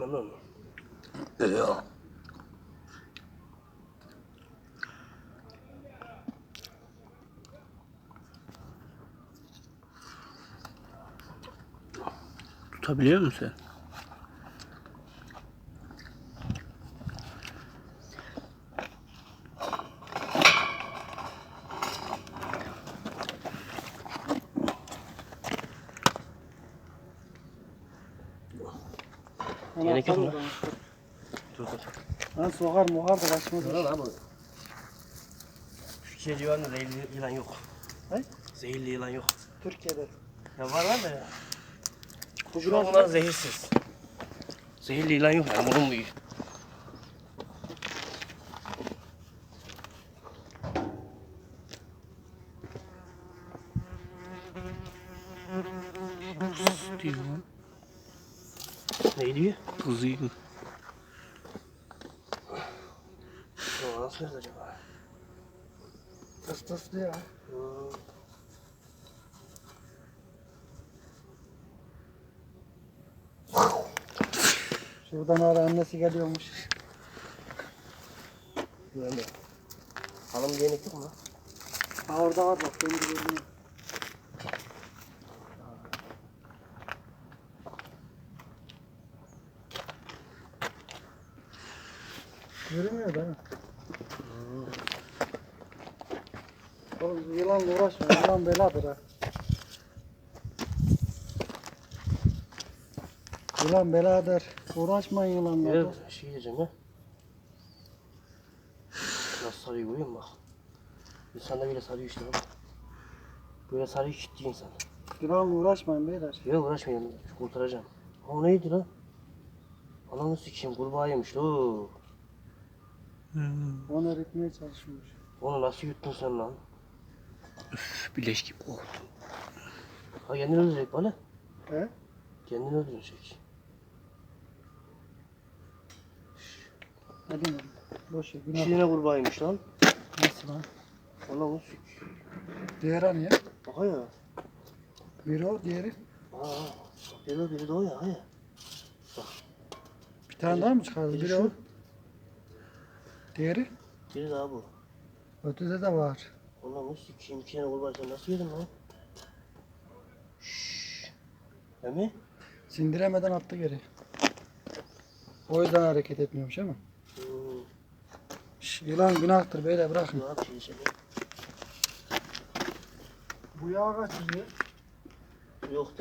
Onu. Yok. Tutabiliyor musun sen? Gerek yok mu? Dur dur. Ben sokar muhar da kaçmaz. Dur lan abi. Türkiye civarında zehirli yılan yok. Ne? Zehirli yılan yok. Türkiye'de. Ya var var da ya. Bu Şu an biraz bunlar zehirsiz. Zehirli yılan yok yani bunun büyüğü. Diyor lan. Ne diyor? Kızıyor. Ya nasıl nerede acaba? tıs ya. Hmm. Şuradan ara annesi geliyormuş. Güvenli. Hanım mu? lan? Ha orada var bak. Benim gördüğüm. Görünmüyor değil mi? Oğlum yılanla uğraşma. Yılan beladır ha. Yılan beladır. Uğraşmayın yılanla. Evet, şey diyeceğim. Nasıl sarıyor görüyor musun bak. İnsan da böyle sarıyor işte bak. Böyle sarıyor kilitli insan. Yılanla uğraşmayın beyler. Yok uğraşmayayım kurtaracağım. O neydi lan? Ananı sikeyim kurbağaymış lo. Hmm. Onu eritmeye çalışmış. Onu nasıl yuttun sen lan? Üf, Bileş gibi oldu. Ha kendini öldürecek bana. He? Kendini öldürecek. Hadi mi? Boş ver. Günah. şeyine kurbağaymış lan. Nasıl lan? Ananı sik. Diğer hani ya? Baka ya. Biri o, diğeri. Aa, biri o biri de o ya. ha ya. Bir tane daha mı çıkardı? Biri Biri şu. o. Diğeri. Biri daha bu. Ötede de var. Ananı sikeyim. İki tane sen nasıl yedin lan? Şşş. Emi? Sindiremeden attı geri. O yüzden hareket etmiyormuş ama. Hmm. Şş, yılan günahtır beyler bırakın. Ne yapayım şey Bu yağ kaçırıyor. Yok